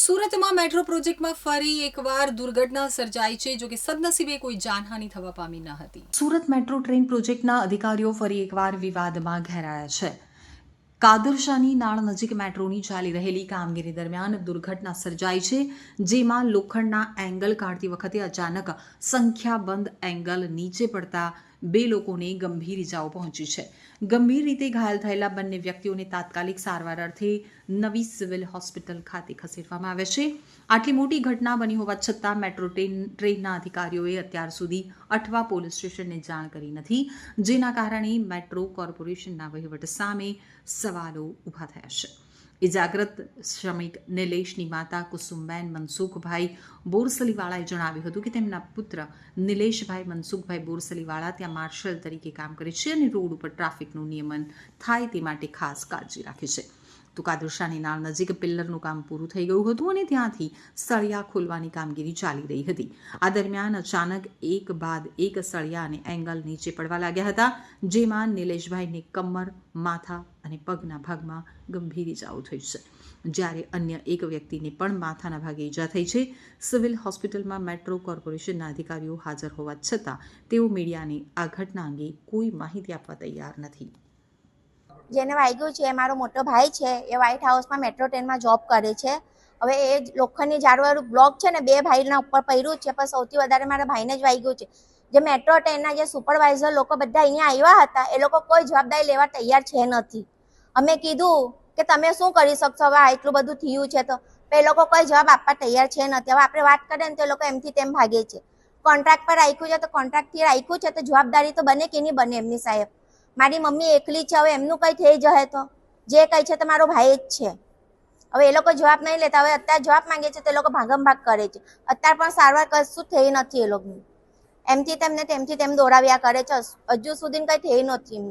સુરતમાં મેટ્રો પ્રોજેક્ટમાં ફરી એકવાર દુર્ઘટના સર્જાઈ છે, જો કે સદનસીબે કોઈ જાનહાનિ થવા પામી ન હતી. સુરત મેટ્રો ટ્રેન પ્રોજેક્ટના અધિકારીઓ ફરી એકવાર વિવાદમાં ઘેરાયા છે. કાદરશાની નાળ નજીક મેટ્રોની ચાલી રહેલી કામગીરી દરમિયાન દુર્ઘટના સર્જાઈ છે, જેમાં લોખંડના એંગલ કાઢતી વખતે અચાનક સંખ્યાબંધ એંગલ નીચે પડતા બે લોકોને ગંભીર ઇજાઓ પહોંચી છે. ગંભીર રીતે ઘાયલ થયેલા બંને વ્યક્તિઓને તાત્કાલિક સારવાર અર્થે નવી સિવિલ હોસ્પિટલ ખાતે ખસેડવામાં આવ્યા છે. આટલી મોટી ઘટના બની હોવા છતાં મેટ્રો ટ્રેન, ટ્રેનના અધિકારીઓએ અત્યાર સુધી અઠવા પોલીસ સ્ટેશનને જાણ કરી નથી. જેના કારણે મેટ્રો કોર્પોરેશનના વહીવટ સામે સવાલો ઊભા થયા છે. ઇજાગ્રત શ્રમિક નિલેશની માતા કુસુમબેન મનસુખભાઈ બોરસલીવાળાએ જણાવ્યું હતું કે તેમના પુત્ર નિલેશભાઈ મનસુખભાઈ બોરસલીવાળા ત્યાં માર્શલ તરીકે કામ કરે છે અને રોડ ઉપર ટ્રાફિકનું નિયમન થાય તે માટે ખાસ કાળજી રાખે છે. તો કાદરશાની નાળ નજીક પિલ્લરનું કામ પૂરું થઈ ગયું હતું અને ત્યાંથી સળિયા ખોલવાની કામગીરી ચાલી રહી હતી. આ દરમિયાન અચાનક એક બાદ એક સળિયા અને એંગલ નીચે પડવા લાગ્યા હતા, જેમાં નિલેશભાઈને કમર, માથા અને પગના ભાગમાં ગંભીર ઇજાઓ થઈ છે. જ્યારે અન્ય એક વ્યક્તિને પણ માથાના ભાગે ઈજા થઈ છે, સિવિલ હોસ્પિટલમાં મેટ્રો કોર્પોરેશનના અધિકારીઓ હાજર હોવા છતાં તેઓ મીડિયાને આ ઘટના અંગે કોઈ માહિતી આપવા તૈયાર નથી. જેને વાગ્યું છે, એ મારો મોટો ભાઈ છે, એ વ્હાઇટ હાઉસમાં મેટ્રો ટ્રેનમાં જોબ કરે છે. હવે એ લોખંડની ઝાડવાળું બ્લોક છે ને, બે ભાઈના ઉપર પડ્યું છે, પણ સૌથી વધારે મારા ભાઈને જ વાગ્યું છે. જે મેટ્રો ટ્રેનના જે સુપરવાઇઝર લોકો બધા અહીંયા આવ્યા હતા, એ લોકો કોઈ જવાબદારી લેવા તૈયાર છે નથી. અમે કીધું કે તમે શું કરી શકશો? હવે આ એટલું બધું થયું છે તો એ લોકો કોઈ જવાબ આપવા તૈયાર છે નથી. હવે આપણે વાત કરીએ ને, તો એ લોકો એમથી તેમ ભાગે છે. કોન્ટ્રાક્ટ પર રાખ્યું છે, તો કોન્ટ્રાક્ટથી રાખ્યું છે, તો જવાબદારી તો બને કે નહીં બને એમની સાહેબ? મારી મમ્મી એકલી છે, હવે એમનું કંઈ થઈ જશે તો? જે કંઈ છે તો મારો ભાઈ જ છે. હવે એ લોકો જવાબ નહીં લેતા, હવે અત્યારે જવાબ માંગે છે તે લોકો ભાગમ ભાગ કરે છે. અત્યારે પણ સારવાર કશું થઈ નથી એ લોકોની. એમથી તેમને, તેમથી તેમ દોડાવ્યા કરે છે, હજુ સુધી કંઈ થઈ નથી એમનું.